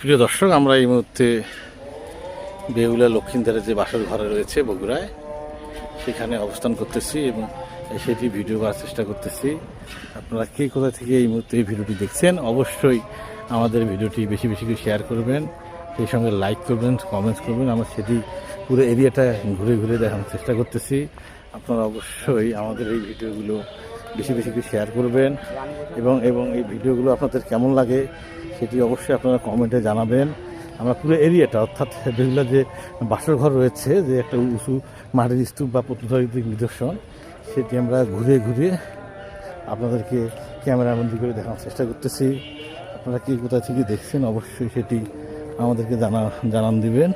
প্রিয় দর্শক, আমরা এই মুহূর্তে বেহুলা লক্ষ্মীন্দারের যে বাসর ঘরে রয়েছে বগুড়ায়, সেখানে অবস্থান করতেছি এবং সেটি ভিডিও করার চেষ্টা করতেছি। আপনারা কে কোথা থেকে এই মুহূর্তে এই ভিডিওটি দেখছেন, অবশ্যই আমাদের ভিডিওটি বেশি বেশি করে শেয়ার করবেন। সেই সঙ্গে লাইক করবেন কমেন্টস করবেন। আমরা সেটি পুরো এরিয়াটা ঘুরে ঘুরে দেখানোর চেষ্টা করতেছি। আপনারা অবশ্যই আমাদের এই ভিডিওগুলো বেশি বেশি করে শেয়ার করবেন এবং এবং এই ভিডিওগুলো আপনাদের কেমন লাগে সেটি অবশ্যই আপনারা কমেন্টে জানাবেন। আমরা পুরো এরিয়াটা অর্থাৎ যেগুলো যে বাসর ঘর রয়েছে, যে একটা উঁচু মাটির স্তূপ বা প্রত্নতাত্ত্বিক নিদর্শন, সেটি আমরা ঘুরে ঘুরে আপনাদেরকে ক্যামেরাবন্দি করে দেখানোর চেষ্টা করতেছি। আপনারা কি কোথা থেকে দেখছেন, অবশ্যই সেটি আমাদেরকে জানা, জানান দিবেন।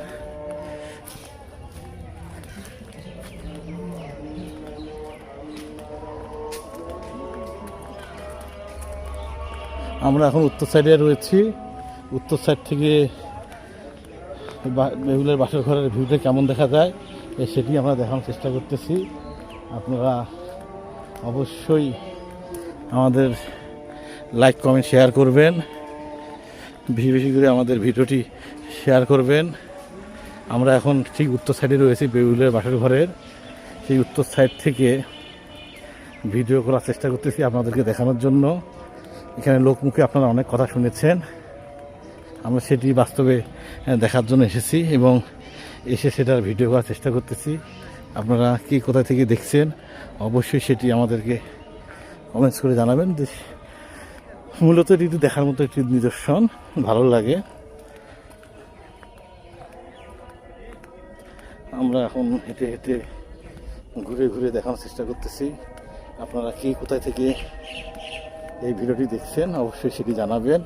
আমরা এখন উত্তর সাইডে রয়েছি। উত্তর সাইড থেকে বা- বেহুলের বাসর ঘরের ভিউটা কেমন দেখা যায়, এ সেটি আমরা দেখানোর চেষ্টা করতেছি। আপনারা অবশ্যই আমাদের লাইক, কমেন্ট, শেয়ার করবেন। বেশি বেশি করে আমাদের ভিডিওটি শেয়ার করবেন। আমরা এখন ঠিক উত্তর সাইডে রয়েছি বেহুলের বাসের ঘরের সেই উত্তর সাইড থেকে ভিডিও করার চেষ্টা করতেছি আপনাদেরকে দেখানোর জন্য। এখানে লোকমুখে আপনারা অনেক কথা শুনেছেন। আমরা সেটি বাস্তবে দেখার জন্য এসেছি এবং এসে সেটার ভিডিও করার চেষ্টা করতেছি। আপনারা কি কোথা থেকে দেখছেন, অবশ্যই সেটি আমাদেরকে কমেন্টস করে জানাবেন। যে মূলত এটি দেখার মতো একটি নিদর্শন, ভালো লাগে। আমরা এখন হেঁটে হেঁটে ঘুরে ঘুরে দেখানোর চেষ্টা করতেছি। আপনারা কি কোথায় থেকে এই ভিডিওটি দেখছেন অবশ্যই সেটি জানাবেন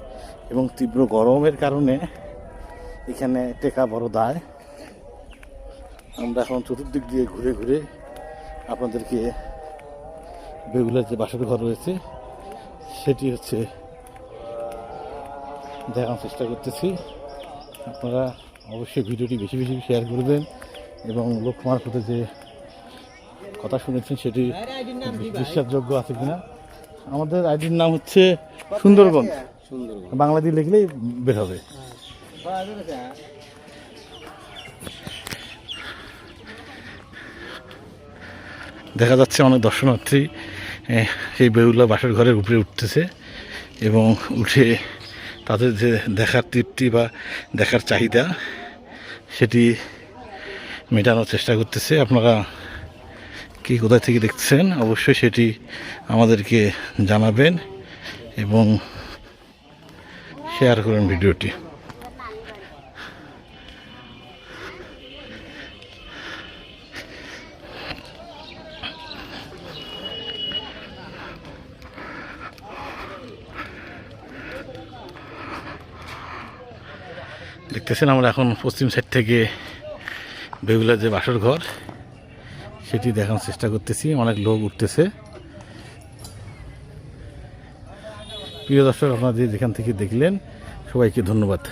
এবং তীব্র গরমের কারণে এখানে টেকা বড় দায় আমরা এখন চতুর্দিক দিয়ে ঘুরে ঘুরে আপনাদেরকে বেগুলার যে বাসর ঘর রয়েছে সেটি হচ্ছে দেখানোর চেষ্টা করতেছি। আপনারা অবশ্যই ভিডিওটি বেশি বেশি শেয়ার করবেন এবং লোক মারফতে যে কথা শুনেছেন সেটি বিশ্বাসযোগ্য আছে কিনা আমাদের আইডির নাম হচ্ছে সুন্দরবন। বাংলা দিয়ে লিখলেই বের হবে। দেখা যাচ্ছে অনেক দর্শনার্থী সেই বেউলা বাসর ঘরের উপরে উঠতেছে এবং উঠে তাদের যে দেখার তৃপ্তি বা দেখার চাহিদা সেটি মেটানোর চেষ্টা করতেছে। আপনারা কি কোথায় থেকে দেখছেন, অবশ্যই সেটি আমাদেরকে জানাবেন এবং শেয়ার করুন ভিডিওটি। দেখতেছেন, আমরা এখন পশ্চিম সাইড থেকে বেগুলার যে বাসর ঘর সেটি দেখানোর চেষ্টা করতেছি। অনেক লোক উঠতেছে। প্রিয় দর্শক, আপনারা যেখান থেকে দেখলেন, সবাইকে ধন্যবাদ।